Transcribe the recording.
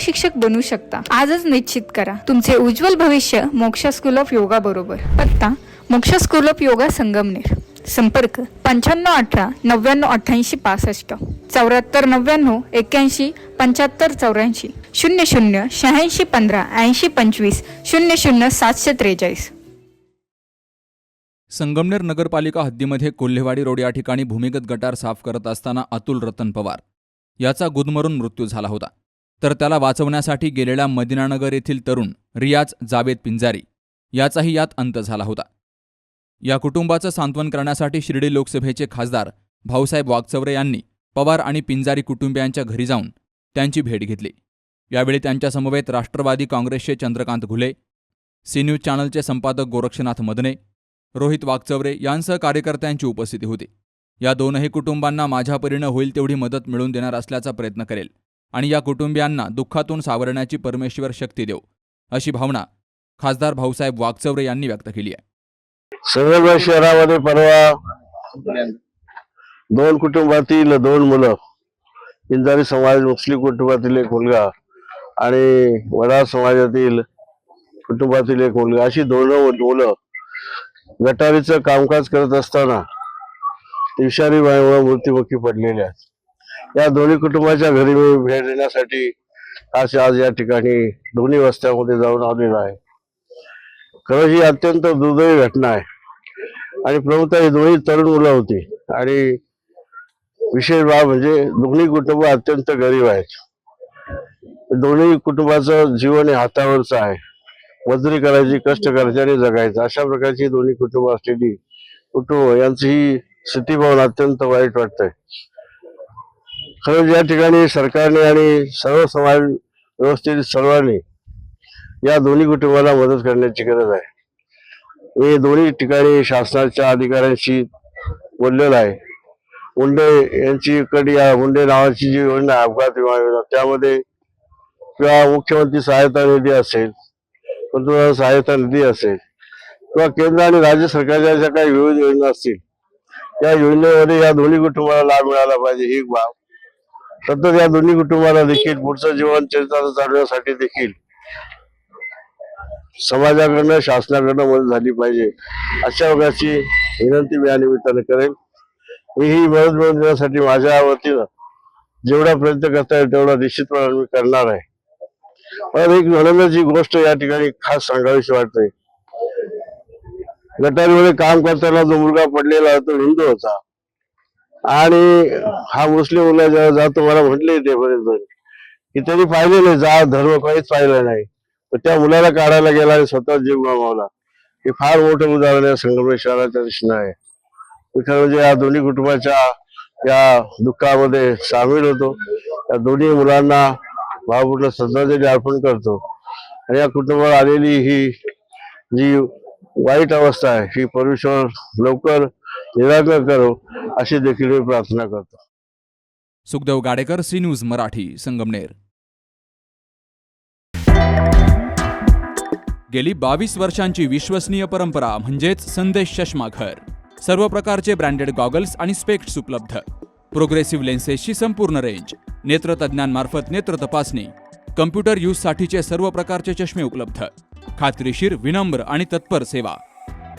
शिक्षक बनू शकता. आजच निश्चित करा. तुमचे उज्ज्वल भविष्य मोक्ष स्कूल ऑफ योगा बरोबर. पत्ता मोक्ष स्कूल ऑफ योगा संगमनेर. संपर्क पंच्याण्णव अठरा नव्याण्णव अठ्ठ्याऐंशी पासष्ट. चौऱ्याहत्तर नव्याण्णव एक्क्याऐंशी पंच्याहत्तर चौऱ्याऐंशी. शून्य शून्य शहाऐंशी पंधरा ऐंशी पंचवीस शून्य शून्य सातशे त्रेचाळीस. संगमनेर नगरपालिका हद्दीमध्ये कोल्हेवाडी रोड या ठिकाणी भूमिगत गटार साफ करत असताना अतुल रतन पवार. याचा गुदमरून मृत्यू झाला होता. तर त्याला वाचवण्यासाठी गेलेल्या मदिनानगर येथील तरुण रियाज जावेद पिंजारी याचाही यात अंत झाला होता. या कुटुंबाचं सांत्वन करण्यासाठी शिर्डी लोकसभेचे खासदार भाऊसाहेब वागचवरे यांनी पवार आणि पिंजारी कुटुंबियांच्या घरी जाऊन त्यांची भेट घेतली. यावेळी त्यांच्यासमवेत राष्ट्रवादी काँग्रेसचे चंद्रकांत घुले सी न्यूज चॅनलचे संपादक गोरक्षनाथ मदने रोहित वागचवरे यांसह कार्यकर्त्यांची उपस्थिती होती. या दोनही कुटुंबांना माझ्या परीनं होईल तेवढी मदत मिळवून देणार असल्याचा प्रयत्न करेल. आणि या कुटुंबियांना दुःखातून सावरण्याची परमेश्वर शक्ती देऊ अशी भावना खासदार भाऊसाहेब वागचौरे यांनी व्यक्त केली आहे. संगमनेर शहरामध्ये परवा दोन कुटुंबातील दोन मुलं इंजारी समाज मुस्लिम कुटुंबातील एक मुलगा आणि वडार समाजातील कुटुंबातील एक मुलगा अशी दोन मुलं गटारीचं कामकाज करत असताना विषारी वायूमुळे मृत्युमुखी पडलेल्या आहेत. या दोन्ही कुटुंबाच्या घरी मी भेट देण्यासाठी आज आज या ठिकाणी दोन्ही वस्त्यामध्ये जाऊन आलेलो आहे. खरं ही अत्यंत दुर्दैवी घटना आहे. आणि प्रमुखतः ही दोन्ही तरुण मुलं होती. आणि विशेष बाब म्हणजे दोन्ही कुटुंब अत्यंत गरीब आहेत. दोन्ही कुटुंबाचं जीवन हे हातावरचं आहे. मजुरी करायची कष्ट करायची आणि जगायचं. अशा प्रकारची दोन्ही कुटुंब असलेली कुटुंब यांची ही अत्यंत वाईट वाटतंय. खरंच या ठिकाणी सरकारने आणि सर्व समाज व्यवस्थेतील सर्वांनी या दोन्ही कुटुंबाला मदत करण्याची गरज आहे. मी दोन्ही ठिकाणी शासनाच्या अधिकाऱ्यांशी बोललेलो आहे. मुंडे यांची कडे या मुंडे नावाची जी योजना आहे अपघात विमा योजना त्यामध्ये किंवा मुख्यमंत्री सहायता निधी असेल पंतप्रधान सहायता निधी असेल किंवा केंद्र आणि राज्य सरकारच्या ज्या काही विविध योजना असतील त्या योजनेमध्ये या दोन्ही कुटुंबाला लाभ मिळाला पाहिजे ही बाब. सतत या दोन्ही कुटुंबाला देखील पुढचं जीवन चरित्र चालवण्यासाठी देखील समाजाकडनं शासनाकडनं मदत झाली पाहिजे. अशा प्रकारची विनंती मी या निमित्ताने करेन. मी ही मदत मिळवून देण्यासाठी माझ्या वतीनं जेवढा प्रयत्न करता येईल तेवढा निश्चितपणे मी करणार आहे. पण एक आनंदाची गोष्ट या ठिकाणी खास सांगावीशी वाटते. गटारीमध्ये काम करताना जो मुलगा पडलेला तो हिंदू होता. आणि हा मुस्लिम मुला जेव्हा जातो मला म्हटले ते पर्यंत की त्यांनी पाहिले नाही जा धर्म काहीच पाहिलं नाही. तर त्या मुलाला काढायला गेला आणि स्वतः जीव गमावला. हे फार मोठं उदाहरण या संगमेश्वर शहराच्या आहे. मी खरं म्हणजे या दोन्ही कुटुंबाच्या या दुःखामध्ये सामील होतो. या दोन्ही मुलांना भावपूर्ण श्रद्धांजली अर्पण करतो. आणि या कुटुंबावर आलेली ही जी वाईट अवस्था आहे ही परमेश्वर लवकर निराकरण करो. अशी देखील मी प्रार्थना करतो. Sukhdev Gadekar C news Marathi Sangamner. गेली बावीस वर्षांची विश्वसनीय परंपरा म्हणजेच संदेश चष्माघर सर्व प्रकारचे ब्रँडेड गॉगल्स आणि स्पेक्ट्स उपलब्ध. प्रोग्रेसिव्ह लेन्सेसची संपूर्ण रेंज नेत्रतज्ञांमार्फत नेत्र तपासणी कम्प्युटर यूजसाठीचे सर्व प्रकारचे चष्मे उपलब्ध. खात्रीशीर विनम्र आणि तत्पर सेवा.